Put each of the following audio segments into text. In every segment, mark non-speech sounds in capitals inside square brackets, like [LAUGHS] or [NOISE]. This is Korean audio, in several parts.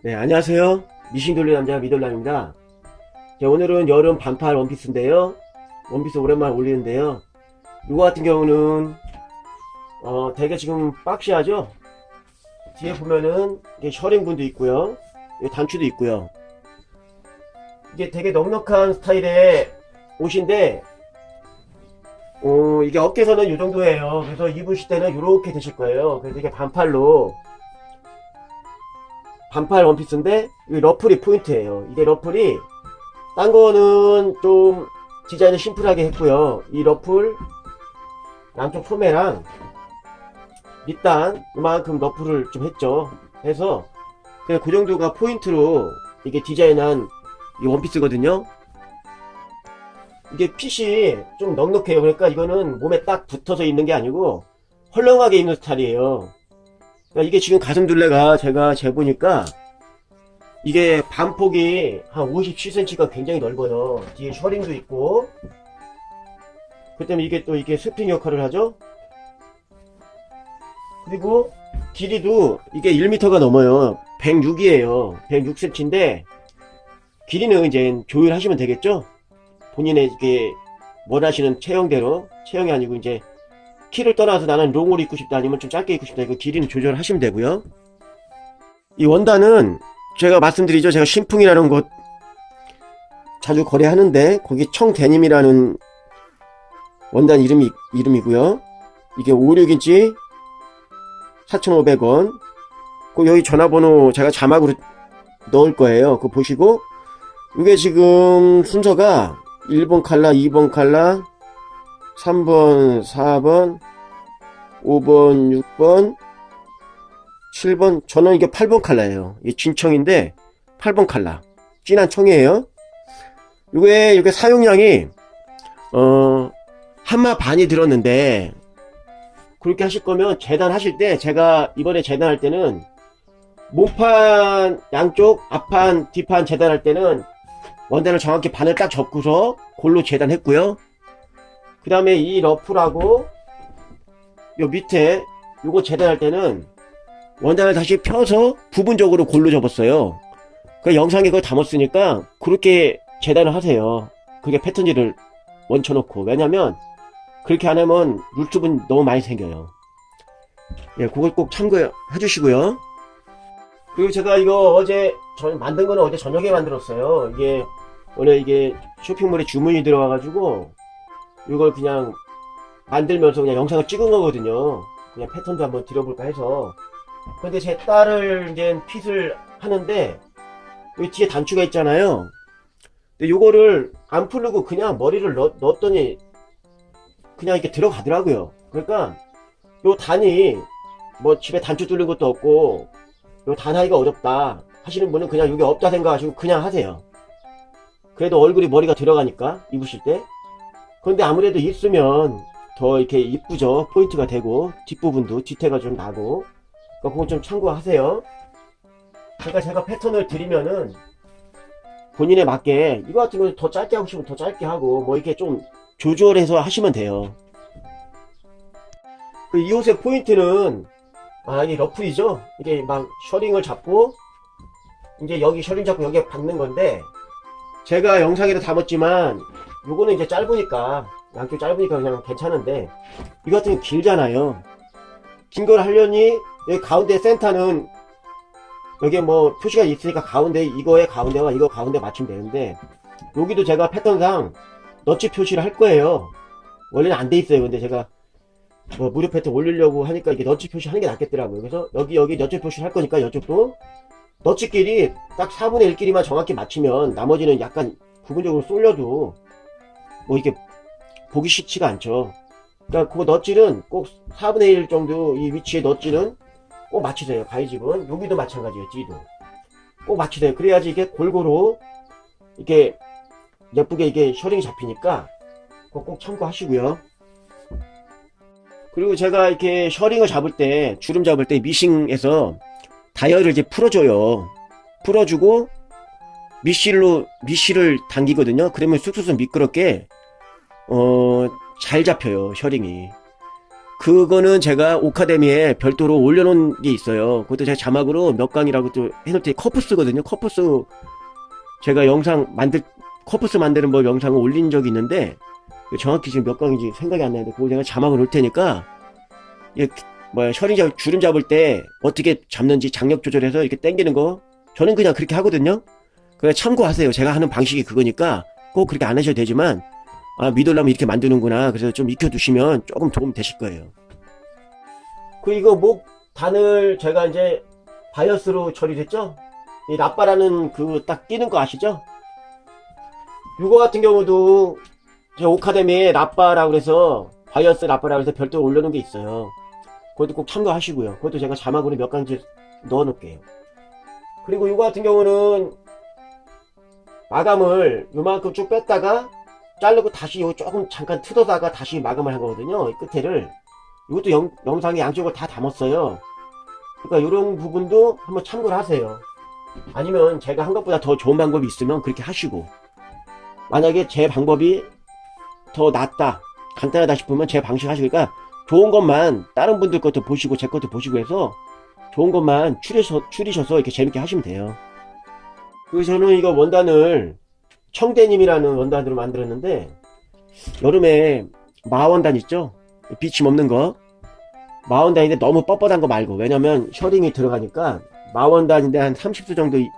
네, 안녕하세요. 미싱 돌리 남자 미돌남입니다. 자, 오늘은 여름 반팔 원피스인데요. 원피스 오랜만에 올리는데요. 이거 같은 경우는, 어, 되게 지금 박시하죠? 뒤에 보면은, 이게 셔링분도 있고요. 단추도 있고요. 이게 되게 넉넉한 스타일의 옷인데, 어, 이게 어깨선은 이 정도예요. 그래서 입으실 때는 이렇게 되실 거예요. 그래서 이게 반팔로, 반팔 원피스인데 이 러플이 포인트예요. 이게 러플이 딴 거는 좀 디자인을 심플하게 했고요. 이 러플 양쪽 소매랑 밑단 이만큼 러플을 좀 했죠. 해서 그 정도가 포인트로 이게 디자인한 이 원피스거든요. 이게 핏이 좀 넉넉해요. 그러니까 이거는 몸에 딱 붙어서 입는 게 아니고 헐렁하게 입는 스타일이에요. 그러니까 이게 지금 가슴 둘레가 제가 재보니까 이게 반폭이 한 57cm가 굉장히 넓어요. 뒤에 셔링도 있고 그 때문에 이게 또 이게 스프링 역할을 하죠. 그리고 길이도 이게 1m가 넘어요. 106이에요. 106cm인데 길이는 이제 조율하시면 되겠죠. 본인의 이게 원하시는 체형대로 체형이 아니고 이제 키를 떠나서 나는 롱을 입고 싶다 아니면 좀 짧게 입고 싶다 이거 길이는 조절하시면 되고요. 이 원단은 제가 말씀드리죠. 제가 신풍이라는 곳 자주 거래하는데 거기 청데님이라는 원단 이름이 이름이고요. 이게 56인치 4,500원. 그 여기 전화번호 제가 자막으로 넣을 거예요. 그거 보시고. 이게 지금 순서가 1번 칼라 2번 칼라 3번, 4번, 5번, 6번, 7번, 저는 이게 8번 칼라예요. 이게 진청인데 8번 칼라. 진한 청이에요. 이게 이게 사용량이 어 한마 반이 들었는데 그렇게 하실 거면 재단 하실 때 제가 이번에 재단할 때는 몸판 양쪽 앞판 뒷판 재단할 때는 원단을 정확히 반을 딱 접고서 골로 재단했고요. 그 다음에 이 러프라고 요 밑에 요거 재단할 때는 원단을 다시 펴서 부분적으로 골로 접었어요. 그 영상에 그걸 담았으니까 그렇게 재단을 하세요. 그게 패턴지를 원쳐놓고 왜냐면 그렇게 안 하면 물집은 너무 많이 생겨요. 예, 그걸 꼭 참고해 주시고요. 그리고 제가 이거 어제 저 만든 거는 어제 저녁에 만들었어요. 이게 원래 이게 쇼핑몰에 주문이 들어와가지고 이걸 그냥 만들면서 그냥 영상을 찍은 거거든요. 그냥 패턴도 한번 드려볼까 해서. 근데 제 딸을 이제 핏을 하는데 여기 뒤에 단추가 있잖아요. 근데 요거를 안 풀르고 그냥 머리를 넣, 넣었더니 그냥 이렇게 들어가더라고요. 그러니까 요 단이 뭐 집에 단추 뚫는 것도 없고 요 단 하기가 어렵다 하시는 분은 그냥 여기 없다 생각하시고 그냥 하세요. 그래도 얼굴이 머리가 들어가니까 입으실 때 그런데 아무래도 있으면 더 이렇게 이쁘죠. 포인트가 되고 뒷부분도 뒤태가 좀 나고 그러니까 그거 좀 참고하세요. 제가 제가 패턴을 드리면은 본인에 맞게 이거 같은 경우 더 짧게 하고 싶으면 더 짧게 하고 뭐 이렇게 좀 조절해서 하시면 돼요. 그이 옷의 포인트는 아 이게 러플이죠. 이게 막 셔링을 잡고 이제 여기 셔링 잡고 여기에 박는 건데 제가 영상에도 담았지만 요거는 이제 짧으니까 양쪽 짧으니까 그냥 괜찮은데 이거 같은 경우 길잖아요. 긴 걸 하려니 여기 가운데 센터는 여기에 뭐 표시가 있으니까 가운데 이거의 가운데와 이거 가운데 맞추면 되는데 여기도 제가 패턴상 너치 표시를 할 거예요. 원래는 안 돼 있어요. 근데 제가 뭐 무료 패턴 올리려고 하니까 이게 너치 표시 하는 게 낫겠더라고요. 그래서 여기 여기 너치 표시를 할 거니까 이쪽도 너치끼리 딱 4분의 1끼리만 정확히 맞추면 나머지는 약간 부분적으로 쏠려도 뭐 이게 보기 쉽지가 않죠. 그러니까 그 넛질은 꼭 4분의 1 정도 이 위치에 넛질은 꼭 맞추세요. 가위집은 여기도 마찬가지예요. 뒤도 꼭 맞추세요. 그래야지 이게 골고루 이게 예쁘게 이게 셔링이 잡히니까 꼭 참고하시고요. 그리고 제가 이렇게 셔링을 잡을 때 주름 잡을 때 미싱에서 다이얼을 이제 풀어줘요. 풀어주고 미실로 미실을 당기거든요. 그러면 쑥쑥쑥 미끄럽게 어, 잘 잡혀요, 셔링이. 그거는 제가 오카데미에 별도로 올려놓은 게 있어요. 그것도 제가 자막으로 몇 강이라고 또 해놓을 때 커프스거든요. 커프스 제가 영상 만들 커프스 만드는 법 영상을 올린 적이 있는데 정확히 지금 몇 강인지 생각이 안 나는데 그거 제가 자막을 올 테니까 이 뭐야 셔링 잡 주름 잡을 때 어떻게 잡는지 장력 조절해서 이렇게 당기는 거 저는 그냥 그렇게 하거든요. 그냥 참고하세요. 제가 하는 방식이 그거니까 꼭 그렇게 안 하셔도 되지만 아 미돌라면 이렇게 만드는구나. 그래서 좀 익혀두시면 조금 도움 되실 거예요. 그 이거 목 단을 제가 이제 바이어스로 처리됐죠? 이 라빠라는 그 딱 끼는 거 아시죠? 이거 같은 경우도 제 오카데미에 라빠라고 그래서 바이어스 라빠라고 해서 별도로 올려놓은 게 있어요. 그것도 꼭 참고하시고요. 그것도 제가 자막으로 몇 강지 넣어 놓을게요. 그리고 이거 같은 경우는 마감을 요만큼 쭉 뺐다가 자르고 다시 요 조금 잠깐 틀어다가 다시 마감을 한 거거든요. 이 끝에를. 이것도 영, 영상에 양쪽을 다 담았어요. 그러니까 이런 부분도 한번 참고를 하세요. 아니면 제가 한 것보다 더 좋은 방법이 있으면 그렇게 하시고 만약에 제 방법이 더 낫다 간단하다 싶으면 제 방식 하시니까 좋은 것만 다른 분들 것도 보시고 제 것도 보시고 해서 좋은 것만 추리셔, 추리셔서 이렇게 재밌게 하시면 돼요. 그리고 저는 이거 원단을 청대님이라는 원단으로 만들었는데 여름에 마원단 있죠? 비침 없는 거 마원단인데 너무 뻣뻣한 거 말고 왜냐면 셔링이 들어가니까 마원단인데 한 30도 정도 이-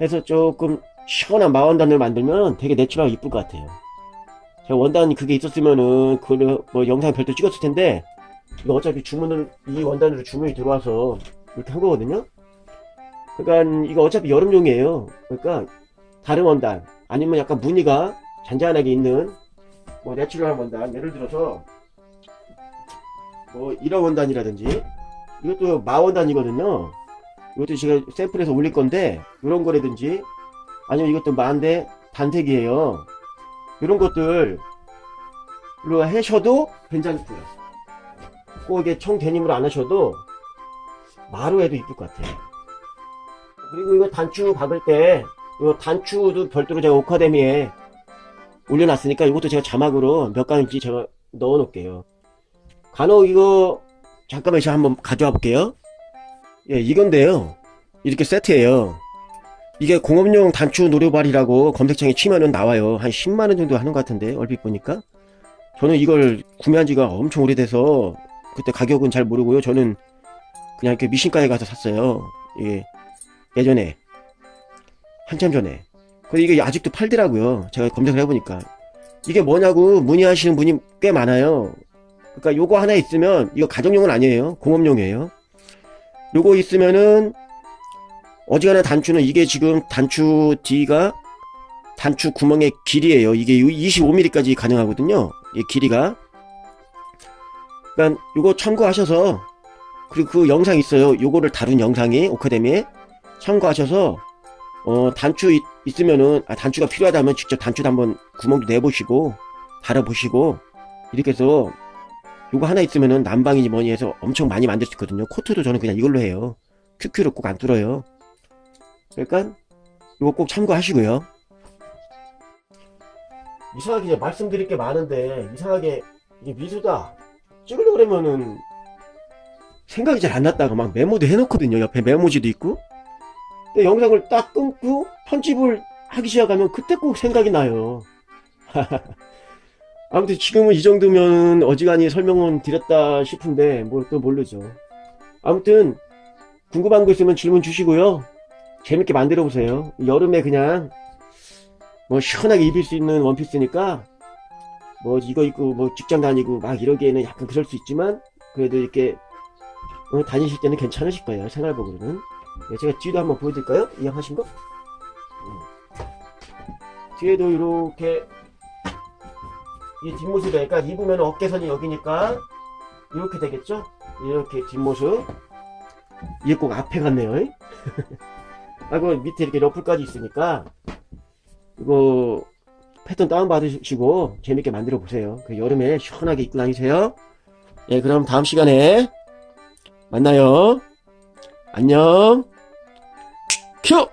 해서 조금 시원한 마원단을 만들면 되게 내추럴하고 이쁠 것 같아요. 제가 원단이 그게 있었으면은 그걸 뭐 영상 별도 찍었을 텐데 이거 어차피 주문을 이 원단으로 주문이 들어와서 이렇게 한 거거든요. 그러니까 이거 어차피 여름용이에요. 그러니까 다른 원단 아니면 약간 무늬가 잔잔하게 있는 뭐 내추럴한 원단 예를 들어서 뭐 이런 원단이라든지 이것도 마원단이거든요. 이것도 제가 샘플해서 올릴 건데 이런 거라든지 아니면 이것도 만데 단색이에요. 이런 것들로 하셔도 괜찮고요. 꼭 이게 청 데님으로 안 하셔도 마루 해도 이쁠 것 같아요. 그리고 이거 단추 박을 때 이거 단추도 별도로 제가 오카데미에 올려놨으니까 이것도 제가 자막으로 몇 강인지 제가 넣어 놓을게요. 간혹 이거 잠깐만 제가 한번 가져와 볼게요. 예, 이건데요. 이렇게 세트예요. 이게 공업용 단추 노려발이라고 검색창에 치면은 나와요. 한 10만원 정도 하는 것 같은데, 얼핏 보니까. 저는 이걸 구매한 지가 엄청 오래돼서, 그때 가격은 잘 모르고요. 저는 그냥 이렇게 미신가에 가서 샀어요. 이게, 예전에. 한참 전에. 근데 이게 아직도 팔더라고요. 제가 검색을 해보니까. 이게 뭐냐고 문의하시는 분이 꽤 많아요. 그러니까 요거 하나 있으면, 이거 가정용은 아니에요. 공업용이에요. 요거 있으면은, 어지간한 단추는 이게 지금 단추 D가 단추 구멍의 길이에요. 이게 25mm까지 가능하거든요. 이 길이가. 그러니까 요거 참고하셔서 그리고 그 영상 있어요. 요거를 다룬 영상이 오카데미에 참고하셔서 어 단추 있, 있으면은 아 단추가 필요하다면 직접 단추도 한번 구멍도 내보시고 달아보시고 이렇게 해서 요거 하나 있으면은 난방이니 뭐니 해서 엄청 많이 만들 수 있거든요. 코트도 저는 그냥 이걸로 해요. 큐큐를 꼭안 뚫어요. 그러니까 이거 꼭 참고하시고요. 이상하게 이제 말씀드릴 게 많은데 이상하게 이게 미수다 찍으려고 그러면은 생각이 잘 안 났다가 막 메모도 해놓거든요. 옆에 메모지도 있고. 근데 영상을 딱 끊고 편집을 하기 시작하면 그때 꼭 생각이 나요. [LAUGHS] 아무튼 지금은 이 정도면 어지간히 설명은 드렸다 싶은데 뭘 또 모르죠. 아무튼 궁금한 거 있으면 질문 주시고요. 재밌게 만들어 보세요. 여름에 그냥 뭐 시원하게 입을 수 있는 원피스니까 뭐 이거 입고 뭐 직장 다니고 막 이러기에는 약간 그럴 수 있지만 그래도 이렇게 어, 다니실 때는 괜찮으실 거예요. 생활복으로는. 네, 제가 뒤도 한번 보여드릴까요? 이왕하신 거? 음. 뒤에도 이렇게 이 뒷모습이니까 입으면 어깨선이 여기니까 이렇게 되겠죠? 이렇게 뒷모습 이게 꼭 앞에 같네요. [LAUGHS] 아이고 밑에 이렇게 러플까지 있으니까 이거 패턴 다운 받으시고 재밌게 만들어 보세요. 그 여름에 시원하게 입고 다니세요. 예, 그럼 다음 시간에 만나요. 안녕. 큐!